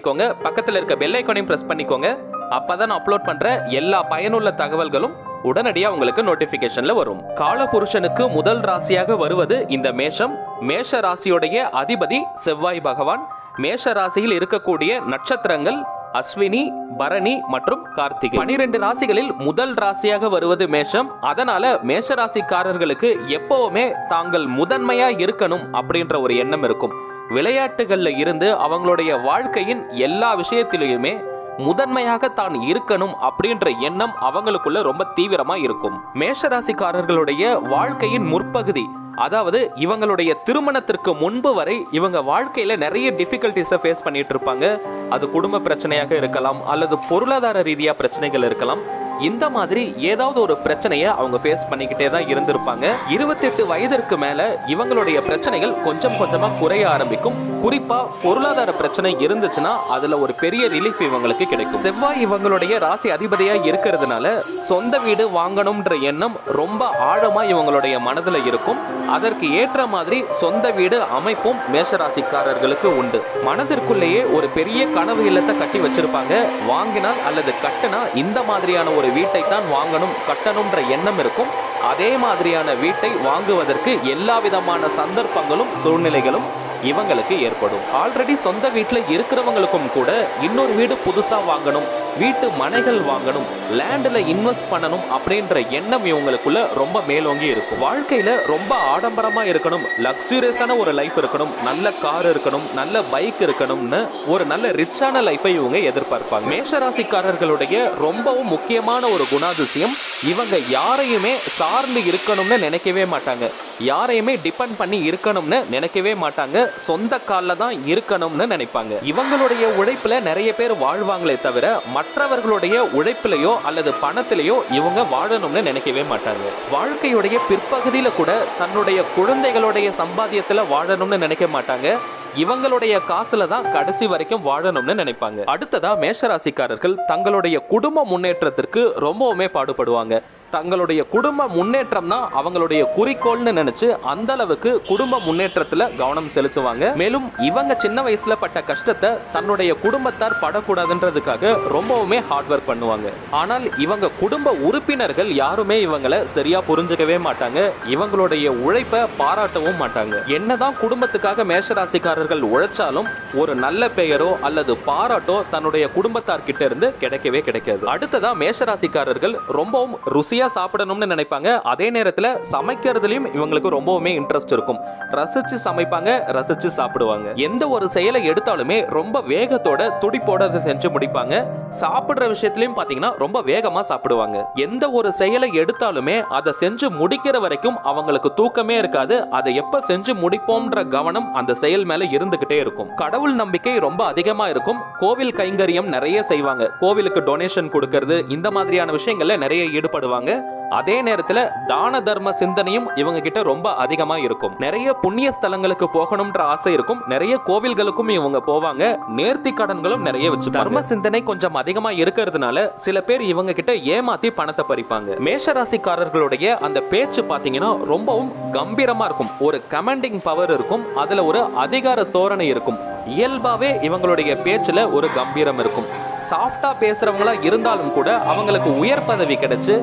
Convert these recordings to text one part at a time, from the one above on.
பண்ணிக்கோங்க. பக்கத்தில் இருக்க பெல் ஐக்கானையும் ப்ரெஸ் பண்ணிக்கோங்க. அப்பதான் அப்லோட் பண்ற எல்லா பயனுள்ள தகவல்களும் உடனடியாக உங்களுக்கு நோட்டிஃபிகேஷனில் வரும். காலபுருஷனுக்கு முதல் ராசியாக வருவது இந்த மேஷம். மேஷ ராசியுடைய அதிபதி செவ்வாய் பகவான். மேஷ ராசியில் இருக்கக்கூடிய நட்சத்திரங்கள் அஸ்வினி பரணி மற்றும் கார்த்திகை. பனிரெண்டு ராசிகளில் முதல் ராசியாக வருவது மேஷம். அதனால மேஷ ராசிக்காரர்களுக்கு எப்பவுமே தாங்கள் முதன்மையா இருக்கணும் அப்படின்ற ஒரு எண்ணம் இருக்கும். விளையாட்டுகளில் இருந்து அவங்களுடைய வாழ்க்கையின் எல்லா விஷயத்திலையுமே முதன்மையாக தான் இருக்கணும் அப்படின்ற எண்ணம் அவங்களுக்குள்ள ரொம்ப தீவிரமா இருக்கும். மேஷராசிக்காரர்களுடைய வாழ்க்கையின் முற்பகுதி அதாவது இவங்களுடைய திருமணத்திற்கு முன்பு வரை இவங்க வாழ்க்கையில நிறைய டிஃபிகல்டிஸை ஃபேஸ் பண்ணிட்டு இருப்பாங்க. அது குடும்ப பிரச்சனையாக இருக்கலாம் அல்லது பொருளாதார ரீதியா பிரச்சனைகள் இருக்கலாம். இந்த மாதிரி ஏதாவது ஒரு பிரச்சனையை அவங்க ஃபேஸ் பண்ணிக்கிட்டே தான் இருந்திருப்பாங்க. இருபத்தெட்டு வயதிற்கு மேல இவங்களுடைய பிரச்சனைகள் கொஞ்சம் கொஞ்சமா குறைய ஆரம்பிக்கும். குறிப்பா பொருளாதார பிரச்சனை இருந்துச்சுன்னா அதுல ஒரு பெரிய ரிலீஃப் இவங்களுக்கு கிடைக்கும். செவ்வாய் இவங்களுடைய ராசி அதிபதியா இருக்கிறதுனால சொந்த வீடு வாங்கணும்ன்ற எண்ணம் ரொம்ப ஆழமா இவங்களுடைய மனதுல இருக்கும். அதற்கு ஏற்ற மாதிரி சொந்த வீடு அமைப்பும் மேஷராசிக்காரர்களுக்கு உண்டு. மனதிற்குள்ளேயே ஒரு பெரிய கனவு இல்லத்தை கட்டி வச்சிருப்பாங்க. வாங்கினால் அல்லது கட்டினா இந்த மாதிரியான ஒரு வீட்டை தான் வாங்கணும் கட்டணும்ன்ற எண்ணம் இருக்கும். அதே மாதிரியான வீட்டை வாங்குவதற்கு எல்லா விதமான சந்தர்ப்பங்களும் சூழ்நிலைகளும் இவங்களுக்கு ஏற்படும். ஆல்ரெடி சொந்த வீட்டில் இருக்கிறவங்களுக்கும் கூட இன்னொரு வீடு புதுசாக வாங்கணும். வீட்டு மனைகள் வாங்கணும் லேண்டில் இன்வெஸ்ட் பண்ணணும் அப்படின்ற எண்ணம் இவங்களுக்குள்ள ரொம்ப மேலோங்கி இருக்கும் வாழ்க்கையில ரொம்ப ஆடம்பரமா இருக்கணும் லக்ஸூரியஸான ஒரு லைஃப் இருக்கணும் நல்ல கார் இருக்கணும் நல்ல பைக் இருக்கணும்னு ஒரு நல்ல ரிச்சான லைஃபை இவங்க எதிர்பார்ப்பாங்க. மேஷராசிக்காரர்களுடைய ரொம்பவும் முக்கியமான ஒரு குணாதிசயம் இவங்க யாரையுமே சார்ந்து இருக்கணும்னு நினைக்கவே மாட்டாங்க. யாரையுமே டிபெண்ட் பண்ணி இருக்கணும்னு நினைக்கவே மாட்டாங்க. சொந்த காலில் தான் இருக்கணும்னு நினைப்பாங்க. இவங்களுடைய உழைப்புல நிறைய பேர் வாழ்வாங்களே தவிர மற்றவர்களுடைய உழைப்பிலையோ அல்லது பணத்திலேயோ இவங்க வாழணும்னு நினைக்கவே மாட்டாங்க. வாழ்க்கையுடைய பிற்பகுதியில கூட தன்னுடைய குழந்தைகளுடைய சம்பாத்தியத்துல வாழணும்னு நினைக்க மாட்டாங்க. இவங்களுடைய காசுல தான் கடைசி வரைக்கும் வாழணும்னு நினைப்பாங்க. அடுத்ததா மேஷராசிக்காரர்கள் தங்களுடைய குடும்ப முன்னேற்றத்திற்கு ரொம்பவுமே பாடுபடுவாங்க. தங்களுடைய குடும்ப முன்னேற்றம் தான் அவங்களுடைய குறிக்கோள்னு நினைச்சு அந்த அளவுக்கு குடும்ப முன்னேற்றத்துல கவனம் செலுத்துவாங்க. மேலும் இவங்க சின்ன வயசுல பட்ட கஷ்டத்தை தன்னுடைய குடும்பத்தார் படக்கூடாதுன்றதுக்காக ரொம்பவுமே ஹார்ட் ஒர்க் பண்ணுவாங்க. ஆனால் இவங்க குடும்ப உறுப்பினர்கள் யாருமே இவங்களை சரியா புரிஞ்சுக்கவே மாட்டாங்க. இவங்களுடைய உழைப்பை பாராட்டவும் மாட்டாங்க. என்னதான் குடும்பத்துக்காக மேஷராசிக்காரர்கள் உழைச்சாலும் ஒரு நல்ல பெயரோ அல்லது பாராட்டோ தன்னுடைய குடும்பத்தார்கிட்ட இருந்து கிடைக்கவே கிடைக்காது. அடுத்ததான் மேஷராசிக்காரர்கள் ரொம்பவும் ருசியா சாப்பிடணும்னு நினைப்பாங்க. அதே நேரத்துல சமைக்கிறதுலையும் இவங்களுக்கு ரொம்பவுமே இன்ட்ரெஸ்ட் இருக்கும். ரசிச்சு சமைப்பாங்க ரசிச்சு சாப்பிடுவாங்க. எந்த ஒரு செயலை எடுத்தாலுமே ரொம்ப வேகத்தோட துடிப்போட அதை செஞ்சு முடிப்பாங்க. சாப்பிடுற விஷயத்துலையும் பார்த்தீங்கன்னா ரொம்ப வேகமா சாப்பிடுவாங்க. எந்த ஒரு செயலை எடுத்தாலுமே அதை செஞ்சு முடிக்கிற வரைக்கும் அவங்களுக்கு தூக்கமே இருக்காது. அதை எப்போ செஞ்சு முடிப்போம்ன்ற கவனம் அந்த செயல் மேலே இருந்துகிட்டே இருக்கும். கடவுள் நம்பிக்கை ரொம்ப அதிகமாக இருக்கும். கோவில் கைங்கரியம் நிறைய செய்வாங்க. கோவிலுக்கு டொனேஷன் கொடுக்கறது இந்த மாதிரியான விஷயங்கள்ல நிறைய ஈடுபடுவாங்க. அதே நேரத்துல தான தர்ம சிந்தனையும் இவங்க கிட்ட ரொம்ப அதிகமா இருக்கும். நிறைய புண்ணிய ஸ்தலங்களுக்கு போகணும்ன்ற ஆசை இருக்கும். நிறைய கோவில்களுக்கும் இவங்க போவாங்க. நேர்த்தி கடன்களும் நிறைய வச்சு தர்ம சிந்தனை கொஞ்சம் அதிகமா இருக்கிறதுனால சில பேர் இவங்க கிட்ட ஏமாத்தி பணத்தை பறிப்பாங்க. மேஷராசிக்காரர்களுடைய அந்த பேச்சு பாத்தீங்கன்னா ரொம்பவும் கம்பீரமா இருக்கும். ஒரு கமாண்டிங் பவர் இருக்கும். அதுல ஒரு அதிகார தோரணை இருக்கும். இயல்பாவே இவங்களுடைய பேச்சுல ஒரு கம்பீரம் இருக்கும். சாஃப்டா பேசுறவங்களா இருந்தாலும் கூட அவங்களுக்கு உயர் பதவி கிடைச்சு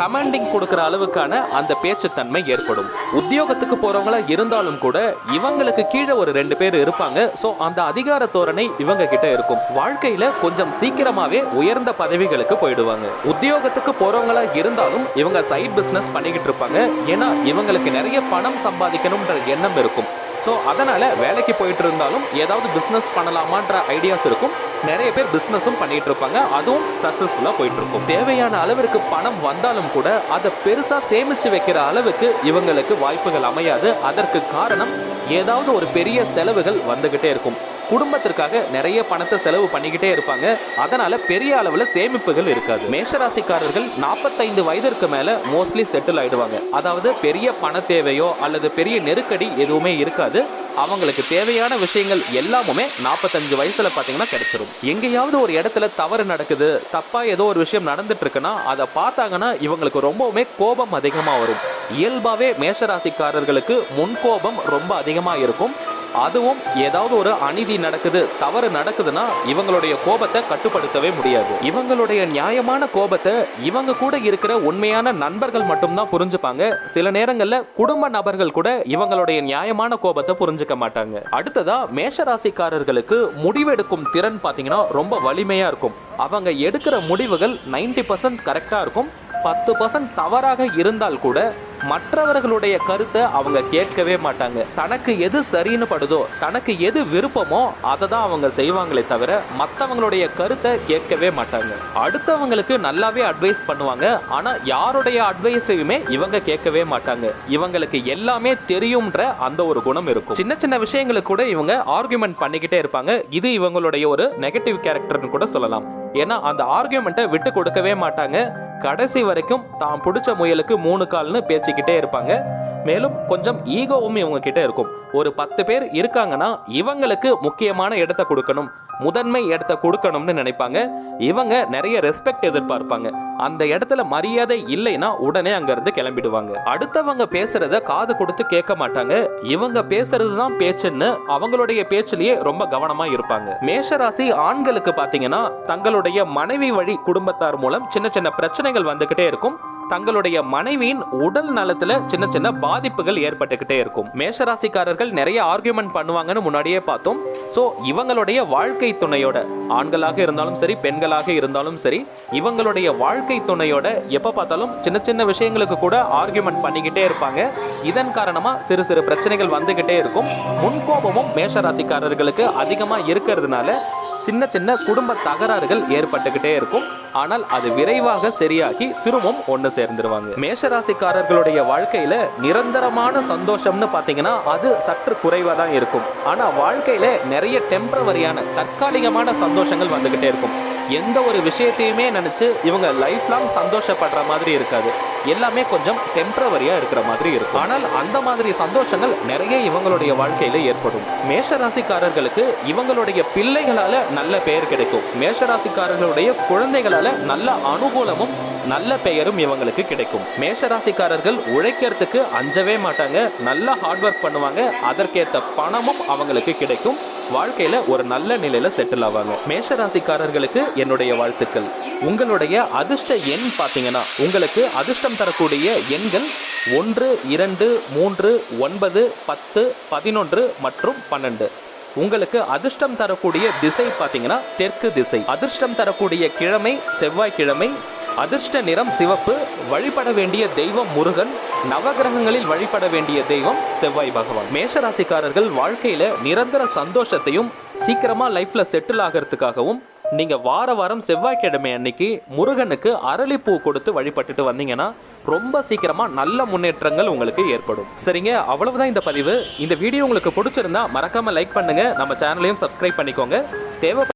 கமாண்டிங் கொடுக்குற அளவுக்கான அந்த பேச்சுத்தன்மை ஏற்படும். உத்தியோகத்துக்கு போறவங்களா இருந்தாலும் கூட இவங்களுக்கு கீழே ஒரு ரெண்டு பேர் இருப்பாங்க. சோ அந்த அதிகார தோரணை இவங்க கிட்ட இருக்கும். வாழ்க்கையில கொஞ்சம் சீக்கிரமாவே உயர்ந்த பதவிகளுக்கு போயிடுவாங்க. உத்தியோகத்துக்கு போறவங்களா இருந்தாலும் இவங்க சைட் பிசினஸ் பண்ணிக்கிட்டு இருப்பாங்க. ஏன்னா இவங்களுக்கு நிறைய பணம் சம்பாதிக்கணும்ன்ற எண்ணம் இருக்கும். ஸோ அதனால் வேலைக்கு போயிட்டு இருந்தாலும் ஏதாவது பிஸ்னஸ் பண்ணலாமான்ற ஐடியாஸ் இருக்கும். நிறைய பேர் பிஸ்னஸும் பண்ணிட்டு இருப்பாங்க அதுவும் சக்ஸஸ்ஃபுல்லாக போயிட்டு இருக்கும் தேவையான அளவிற்கு பணம் வந்தாலும் கூட அதை பெருசாக சேமித்து வைக்கிற அளவுக்கு இவங்களுக்கு வாய்ப்புகள் அமையாது. அதற்கு காரணம் ஏதாவது ஒரு பெரிய செலவுகள் வந்துகிட்டே இருக்கும். குடும்பத்திற்காக நிறைய பணத்தை செலவு பண்ணிக்கிட்டே இருப்பாங்க. அதனால பெரிய அளவுல சேமிப்புகள் இருக்காது. மேஷராசிக்காரர்கள் நாற்பத்தைந்து வயதிற்கு மேல மோஸ்ட்லி செட்டில் ஆயிடுவாங்க. அதாவது பெரிய பண தேவையோ அல்லது பெரிய நெருக்கடி எதுவுமே இருக்காது. அவங்களுக்கு தேவையான விஷயங்கள் எல்லாமுமே நாற்பத்தஞ்சு வயசுல பாத்தீங்கன்னா கிடைச்சிரும். எங்கேயாவது ஒரு இடத்துல தவறு நடக்குது தப்பா ஏதோ ஒரு விஷயம் நடந்துட்டு இருக்குன்னா அதை பார்த்தாங்கன்னா இவங்களுக்கு ரொம்பவுமே கோபம் அதிகமா வரும். இயல்பாவே மேஷராசிக்காரர்களுக்கு முன்கோபம் ரொம்ப அதிகமா இருக்கும். அதுவும் ஏதாவது ஒரு அநீதி நடக்குது தவறு நடக்குதுன்னா இவங்களுடைய கோபத்தை கட்டுப்படுத்தவே முடியாது. இவங்களுடைய நியாயமான கோபத்தை இவங்க கூட இருக்கிற உண்மையான நண்பர்கள் மட்டும்தான் புரிஞ்சுப்பாங்க. சில நேரங்கள்ல குடும்ப நபர்கள் கூட இவங்களுடைய நியாயமான கோபத்தை புரிஞ்சுக்க மாட்டாங்க. அடுத்ததா மேஷராசிக்காரர்களுக்கு முடிவெடுக்கும் திறன் பாத்தீங்கன்னா ரொம்ப வலிமையா இருக்கும். அவங்க எடுக்கிற முடிவுகள் 90% பர்சன்ட் கரெக்டா இருக்கும். பத்து பர்சன்ட் தவறாக இருந்தால் கூட மற்றவர்களுடைய கருத்தை அவங்க கேட்கவே மாட்டாங்க. தனக்கு எது சரின்னு படுதோ தனக்கு எது விருப்பமோ அதை தான் அவங்க செய்வாங்களே தவிர மற்றவங்களுடைய கருத்தை கேட்கவே மாட்டாங்க. அடுத்தவங்களுக்கு நல்லாவே அட்வைஸ் பண்ணுவாங்க. ஆனா யாருடைய அட்வைஸையுமே இவங்க கேட்கவே மாட்டாங்க. இவங்களுக்கு எல்லாமே தெரியும்ன்ற அந்த ஒரு குணம் இருக்கும். சின்ன சின்ன விஷயங்களுக்கு கூட இவங்க ஆர்குமெண்ட் பண்ணிக்கிட்டே இருப்பாங்க. இது இவங்களுடைய ஒரு நெகட்டிவ் கேரக்டர்னு கூட சொல்லலாம். ஏன்னா அந்த ஆர்குமெண்ட்டை விட்டு கொடுக்கவே மாட்டாங்க. கடைசி வரைக்கும் தான் பிடிச்ச முயலுக்கு மூணு கால்னு பேசிக்கிட்டே இருப்பாங்க. மேலும் கொஞ்சம் ஈகோவும் இவங்க கிட்ட இருக்கும். ஒரு பத்து பேர் இருக்காங்கன்னா இவங்களுக்கு முக்கியமான இடத்த கொடுக்கணும். முதன்மை இடத்த கொடுக்கணும்னு நினைப்பாங்க. இவங்க நிறைய ரெஸ்பெக்ட் எதிர்பார்ப்பாங்க. அந்த இடத்துல மரியாதை இல்லைன்னா உடனே அங்கேருந்து கிளம்பிடுவாங்க. அடுத்தவங்க பேசுறத காது கொடுத்து கேட்க மாட்டாங்க. இவங்க பேசுறது தான் பேச்சுன்னு அவங்களுடைய பேச்சிலேயே ரொம்ப கவனமா இருப்பாங்க. மேஷராசி ஆண்களுக்கு பாத்தீங்கன்னா தங்களுடைய மனைவி வழி குடும்பத்தார் மூலம் சின்ன சின்ன பிரச்சனைகள் வந்துகிட்டே இருக்கும். தங்களுடைய மனைவியின் உடல் நலத்துல சின்ன சின்ன பாதிப்புகள் ஏற்பட்டுக்கிட்டே இருக்கும். மேஷராசிக்காரர்கள் நிறைய ஆர்கியூமெண்ட் பண்ணுவாங்கன்னு முன்னாடியே பார்த்தோம். சோ இவங்களுடைய வாழ்க்கை துணையோட ஆண்களாக இருந்தாலும் சரி பெண்களாக இருந்தாலும் சரி இவங்களுடைய வாழ்க்கை துணையோட எப்ப பார்த்தாலும் சின்ன சின்ன விஷயங்களுக்கு கூட ஆர்கியூமெண்ட் பண்ணிக்கிட்டே இருப்பாங்க. இதன் காரணமா சிறு சிறு பிரச்சனைகள் வந்துகிட்டே இருக்கும். முன்கோபமும் மேஷராசிக்காரர்களுக்கு அதிகமா இருக்கிறதுனால சின்ன சின்ன குடும்ப தகராறுகள் ஏற்பட்டுக்கிட்டே இருக்கும். ஆனால் அது விரைவாக சரியாகி திரும்பவும் ஒன்று சேர்ந்துருவாங்க. மேஷராசிக்காரர்களுடைய வாழ்க்கையில நிரந்தரமான சந்தோஷம்னு பார்த்தீங்கன்னா அது சற்று குறைவாக தான் இருக்கும். ஆனால் வாழ்க்கையில நிறைய டெம்பரவரியான தற்காலிகமான சந்தோஷங்கள் வந்துகிட்டே இருக்கும். எந்த ஒரு விஷயத்தையுமே நினைச்சு இவங்க லைஃப் லாங் சந்தோஷப்படுற மாதிரி இருக்காது. எல்லாமே கொஞ்சம் டெம்பரவரியா இருக்கிற மாதிரி இருக்கும். ஆனால் அந்த மாதிரி சந்தோஷங்கள் நிறைய இவங்களுடைய வாழ்க்கையில ஏற்படும். மேஷராசிக்காரர்களுக்கு இவங்களுடைய பிள்ளைகளால நல்ல பெயர் கிடைக்கும். மேஷராசிக்காரர்களுடைய குழந்தைகளால நல்ல அனுகூலமும் நல்ல பெயரும் இவங்களுக்கு கிடைக்கும். மேஷராசிக்காரர்கள் உழைக்கிறதுக்கு அஞ்சவே மாட்டாங்க. நல்லா ஹார்ட் ஒர்க் பண்ணுவாங்க. அதற்கேற்ற பணமும் அவங்களுக்கு கிடைக்கும். வாழ்க்கையில ஒரு நல்ல நிலையில செட்டில் ஆவாங்க. மேஷராசிக்காரர்களுக்கு என்னுடைய வாழ்த்துக்கள். உங்களுடைய அதிர்ஷ்ட எண் பார்த்தீங்கன்னா உங்களுக்கு அதிர்ஷ்டம் தரக்கூடிய எண்கள் ஒன்று இரண்டு மூன்று ஒன்பது பத்து பதினொன்று மற்றும் பன்னெண்டு. உங்களுக்கு அதிர்ஷ்டம் தரக்கூடிய திசை பார்த்தீங்கன்னா தெற்கு திசை. அதிர்ஷ்டம் தரக்கூடிய கிழமை செவ்வாய்க்கிழமை அதிர்ஷ்ட நிறம் சிவப்பு வழிபட வேண்டிய தெய்வம் முருகன் நவகிரகங்களில் வழிபட வேண்டிய தெய்வம் செவ்வாய் பகவான். மேஷராசிக்காரர்கள் வாழ்க்கையில நிரந்தர சந்தோஷத்தையும் சீக்கிரமா லைஃப்ல செட்டில் ஆகிறதுக்காகவும் நீங்க வார வாரம் செவ்வாய்க்கிழமை அன்னைக்கு முருகனுக்கு அரளிப்பூ கொடுத்து வழிபட்டுட்டு வந்தீங்கன்னா ரொம்ப சீக்கிரமா நல்ல முன்னேற்றங்கள் உங்களுக்கு ஏற்படும். சரிங்க அவ்வளவுதான் இந்த பதிவு. இந்த வீடியோ உங்களுக்கு பிடிச்சிருந்தா மறக்காம லைக் பண்ணுங்க. நம்ம சேனலையும் சப்ஸ்கிரைப் பண்ணிக்கோங்க. தேவை